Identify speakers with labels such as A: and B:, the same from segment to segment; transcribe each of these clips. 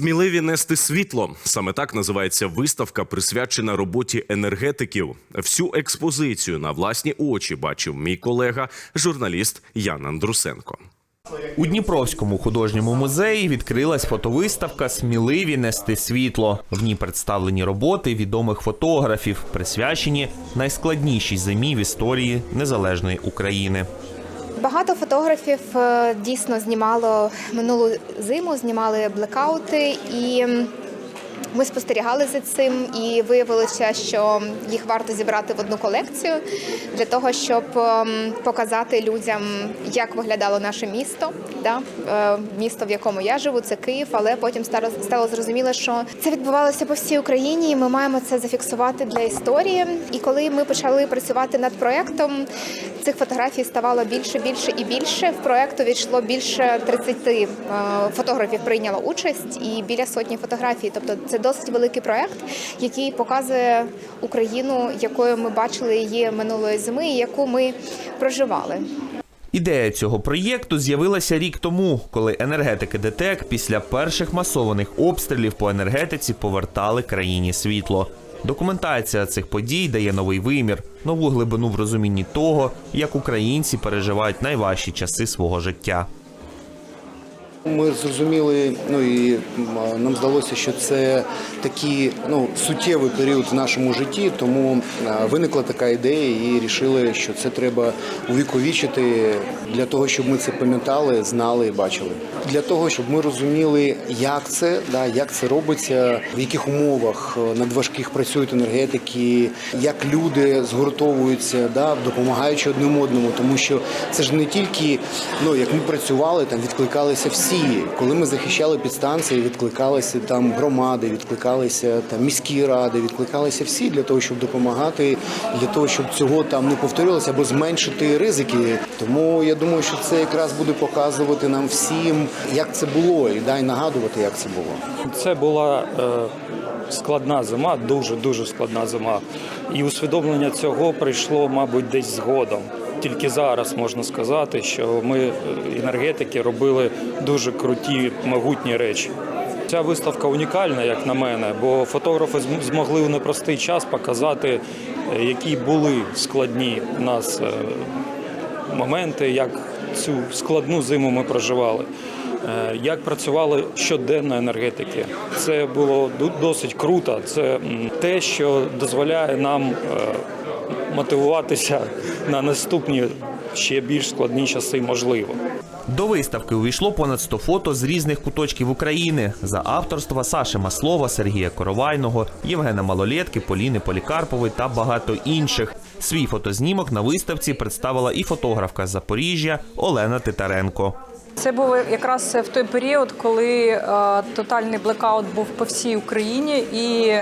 A: Сміливі нести світло. Саме так називається виставка, присвячена роботі енергетиків. Всю експозицію на власні очі бачив мій колега, журналіст Ян Андрусенко.
B: У Дніпровському художньому музеї відкрилась фотовиставка Сміливі нести світло. В ній представлені роботи відомих фотографів, присвячені найскладнішій зимі в історії незалежної України.
C: Багато фотографів е, дійсно знімало минулу зиму, знімали блекаути, і ми спостерігали за цим і виявилося, що їх варто зібрати в одну колекцію для того, щоб ем, показати людям, як виглядало наше місто. Да? Е, Місто, в якому я живу, це Київ, але потім стало, зрозуміло, що це відбувалося по всій Україні, і ми маємо це зафіксувати для історії. І коли ми почали працювати над проектом, цих фотографій ставало більше, більше і більше. В проект увійшло більше 30 е, фотографів прийняло участь і біля сотні фотографій. Тобто це досить великий проект, який показує Україну, якою ми бачили її минулої зими, і яку ми проживали.
B: Ідея цього проєкту з'явилася рік тому, коли енергетики ДТЕК після перших масованих обстрілів по енергетиці повертали країні світло. Документація цих подій дає новий вимір, нову глибину в розумінні того, як українці переживають найважчі часи свого життя.
D: Ми зрозуміли, ну і нам здалося, що це такий ну, суттєвий період в нашому житті, тому виникла така ідея і вирішили, що це треба увіковічити для того, щоб ми це пам'ятали, знали і бачили. Для того, щоб ми розуміли, як це, да, як це робиться, в яких умовах е, надважких працюють енергетики, як люди згуртовуються, да, допомагаючи одним одному, тому що це ж не тільки ну, як ми працювали, там відкликалися всі. Коли ми захищали підстанції, відкликалися там громади, відкликалися там міські ради, відкликалися всі для того, щоб допомагати, для того, щоб цього там не повторилося або зменшити ризики. Тому я думаю, що це якраз буде показувати нам всім, як це було, і дай нагадувати, як це було.
E: Це була е, складна зима, дуже дуже складна зима. І усвідомлення цього прийшло, мабуть, десь згодом. Тільки зараз можна сказати, що ми, е, енергетики, робили дуже круті, могутні речі. Ця виставка унікальна, як на мене, бо фотографи змогли у непростий час показати, е, які були складні у нас е, моменти, як цю складну зиму ми проживали. Як працювали щоденно енергетики, це було досить круто. Це те, що дозволяє нам мотивуватися на наступні ще більш складні часи, можливо.
B: До виставки увійшло понад 100 фото з різних куточків України за авторства Саши Маслова, Сергія Коровайного, Євгена Малолєтки, Поліни Полікарпової та багато інших. Свій фотознімок на виставці представила і фотографка з Запоріжжя Олена Титаренко.
F: Це був якраз в той період, коли е, тотальний блекаут був по всій Україні, і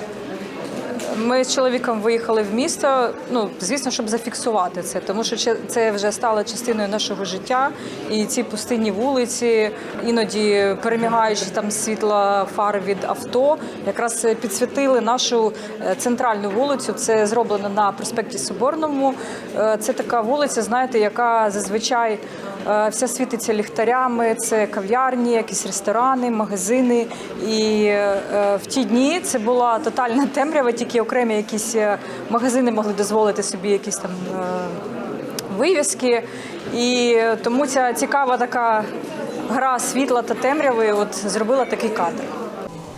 F: ми з чоловіком виїхали в місто. Ну звісно, щоб зафіксувати це, тому що це вже стало частиною нашого життя. І ці пустинні вулиці, іноді перемігаючи там світла фар від авто, якраз підсвітили нашу е, центральну вулицю. Це зроблено на проспекті Соборному. Е, Це така вулиця, знаєте, яка зазвичай е, вся світиться ліхтарями. Це кав'ярні, якісь ресторани, магазини. І е, в ті дні це була тотальна темрява, тільки окремі якісь е, магазини могли дозволити собі якісь там е, вивіски. І тому ця цікава така гра світла та темряви от зробила такий кадр.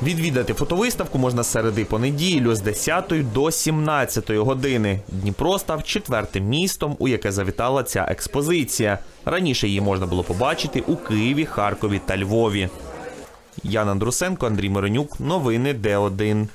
B: Відвідати фотовиставку можна з середи понеділю з 10 до 17 години. Дніпро став четвертим містом, у яке завітала ця експозиція. Раніше її можна було побачити у Києві, Харкові та Львові. Ян Андрусенко, Андрій Миронюк. Новини Д1.